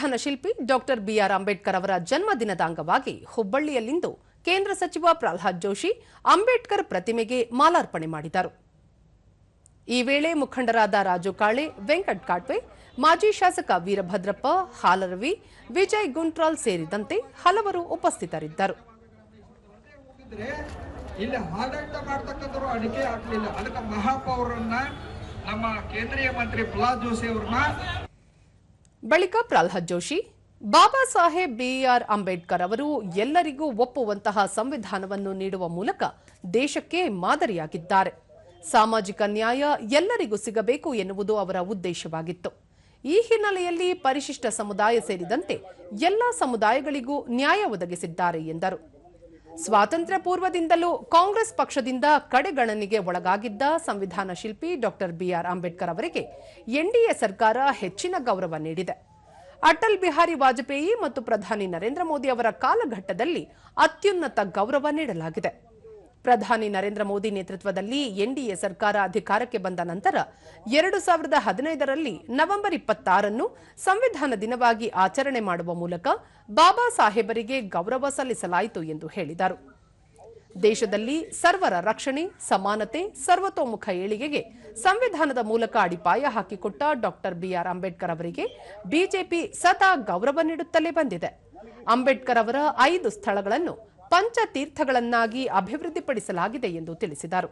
ಸಂವಿಧಾನ ಶಿಲ್ಪಿ doctor B R Ambedkar ಅವರ ಜನ್ಮದಿನದ ಅಂಗವಾಗಿ ಹುಬ್ಬಳ್ಳಿಯಲ್ಲಿಂದು ಕೇಂದ್ರ ಸಚಿವ ಪ್ರಹ್ಲಾದ್ ಜೋಶಿ ಅಂಬೇಡ್ಕರ್ ಪ್ರತಿಮೆಗೆ ಮಾಲಾರ್ಪಣೆ ಮಾಡಿದರು. ಈ ವೇಳೆ ಮುಖಂಡರಾದ ರಾಜು ಕಾಳೆ, ವೆಂಕಟ್ ಕಾಟ್ವೆ, ಮಾಜಿ ಶಾಸಕ ವೀರಭದ್ರಪ್ಪ, ಹಾಲರವಿ, ವಿಜಯ್ ಗುಂಟ್ರಾಲ್ ಸೇರಿದಂತೆ ಹಲವರು ಉಪಸ್ಥಿತರಿದ್ದರು. ನಮ್ಮ ಕೇಂದ್ರೀಯ ಮಂತ್ರಿ ಪ್ರಹ್ಲಾದ್ ಜೋಶಿ ಅವ್ರನ್ನ ಬಳಿಕ ಪ್ರಹ್ಲಾದ್ ಜೋಶಿ, ಬಾಬಾ ಸಾಹೇಬ್ ಬಿಆರ್ ಅಂಬೇಡ್ಕರ್ ಅವರು ಎಲ್ಲರಿಗೂ ಒಪ್ಪುವಂತಹ ಸಂವಿಧಾನವನ್ನು ನೀಡುವ ಮೂಲಕ ದೇಶಕ್ಕೆ ಮಾದರಿಯಾಗಿದ್ದಾರೆ. ಸಾಮಾಜಿಕ ನ್ಯಾಯ ಎಲ್ಲರಿಗೂ ಸಿಗಬೇಕು ಎನ್ನುವುದು ಅವರ ಉದ್ದೇಶವಾಗಿತ್ತು. ಈ ಹಿನ್ನೆಲೆಯಲ್ಲಿ ಪರಿಶಿಷ್ಟ ಸಮುದಾಯ ಸೇರಿದಂತೆ ಎಲ್ಲ ಸಮುದಾಯಗಳಿಗೂ ನ್ಯಾಯ ಒದಗಿಸಿದ್ದಾರೆ ಎಂದರು. ಸ್ವಾತಂತ್ರ್ಯ ಪೂರ್ವದಿಂದಲೂ ಕಾಂಗ್ರೆಸ್ ಪಕ್ಷದಿಂದ ಕಡೆಗಣನೆಗೆ ಒಳಗಾಗಿದ್ದ ಸಂವಿಧಾನ ಶಿಲ್ಪಿ ಡಾಕ್ಟರ್ ಬಿಆರ್ ಅಂಬೇಡ್ಕರ್ ಅವರಿಗೆ ಎನ್ಡಿಎ ಸರ್ಕಾರ ಹೆಚ್ಚಿನ ಗೌರವ ನೀಡಿದೆ. ಅಟಲ್ ಬಿಹಾರಿ ವಾಜಪೇಯಿ ಮತ್ತು ಪ್ರಧಾನಿ ನರೇಂದ್ರ ಮೋದಿ ಅವರ ಕಾಲಘಟ್ಟದಲ್ಲಿ ಅತ್ಯುನ್ನತ ಗೌರವ ನೀಡಲಾಗಿದೆ. ಪ್ರಧಾನಿ ನರೇಂದ್ರ ಮೋದಿ ನೇತೃತ್ವದಲ್ಲಿ ಎನ್ಡಿಎ ಸರ್ಕಾರ ಅಧಿಕಾರಕ್ಕೆ ಬಂದ ನಂತರ ಎರಡು ಸಾವಿರದ ಹದಿನೈದರಲ್ಲಿ ನವೆಂಬರ್ ಇಪ್ಪತ್ತಾರನ್ನು ಸಂವಿಧಾನ ದಿನವಾಗಿ ಆಚರಣೆ ಮಾಡುವ ಮೂಲಕ ಬಾಬಾ ಸಾಹೇಬರಿಗೆ ಗೌರವ ಸಲ್ಲಿಸಲಾಯಿತು ಎಂದು ಹೇಳಿದರು. ದೇಶದಲ್ಲಿ ಸರ್ವರ ರಕ್ಷಣೆ, ಸಮಾನತೆ, ಸರ್ವತೋಮುಖ ಏಳಿಗೆಗೆ ಸಂವಿಧಾನದ ಮೂಲಕ ಅಡಿಪಾಯ ಹಾಕಿಕೊಟ್ಟ ಡಾಕ್ಟರ್ ಬಿಆರ್ ಅಂಬೇಡ್ಕರ್ ಅವರಿಗೆ ಬಿಜೆಪಿ ಸದಾ ಗೌರವ ನೀಡುತ್ತಲೇ ಬಂದಿದೆ. ಅಂಬೇಡ್ಕರ್ ಅವರ ಐದು ಸ್ಥಳಗಳನ್ನು ಪಂಚತೀರ್ಥಗಳನ್ನಾಗಿ ಅಭಿವೃದ್ಧಿಪಡಿಸಲಾಗಿದೆ ಎಂದು ತಿಳಿಸಿದರು.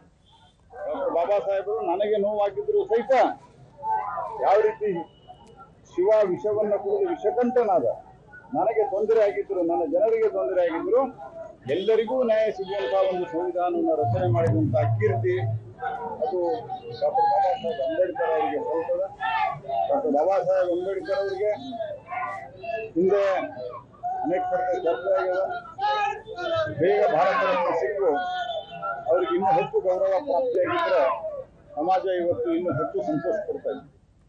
ಬಾಬಾ ಸಾಹೇಬರು, ನನಗೆ ನೋವಾಗಿದ್ರು ಸಹಿತ ಯಾವ ರೀತಿ ಶಿವ ವಿಷವನ್ನು ಕುಡಿದು ವಿಷಕಂಠನಾದ ನನಗೆ ತೊಂದರೆ ಆಗಿದ್ರು, ನನ್ನ ಜನರಿಗೆ ತೊಂದರೆ ಆಗಿದ್ರು, ಎಲ್ಲರಿಗೂ ನ್ಯಾಯ ಸಿಗುವಂತಹ ಒಂದು ಸಂವಿಧಾನವನ್ನು ರಚನೆ ಮಾಡಿದಂತಹ ಕೀರ್ತಿ ಅದು ಡಾಕ್ಟರ್ ಬಾಬಾ ಸಾಹೇಬ್ ಅಂಬೇಡ್ಕರ್ ಅವರಿಗೆ ಸಲ್ತದೆ. ಡಾಕ್ಟರ್ ಬಾಬಾ ಸಾಹೇಬ್ ಅಂಬೇಡ್ಕರ್ ಅವರಿಗೆ ಹಿಂದೆ ಅನೇಕ ಕಡೆ ಚರ್ಚೆ ಆಗ್ಯದ ಬೇಗ ಭಾರತ ರತ್ನ ಸಿಕ್ಕು ಅವ್ರಿಗೆ ಇನ್ನೂ ಹೆಚ್ಚು ಗೌರವ ಪ್ರಾಪ್ತಿಯಾಗಿದ್ರೆ ಸಮಾಜ ಇವತ್ತು ಇನ್ನೂ ಹೆಚ್ಚು ಸಂತೋಷ ಪಡ್ತಾ ಇದೆ.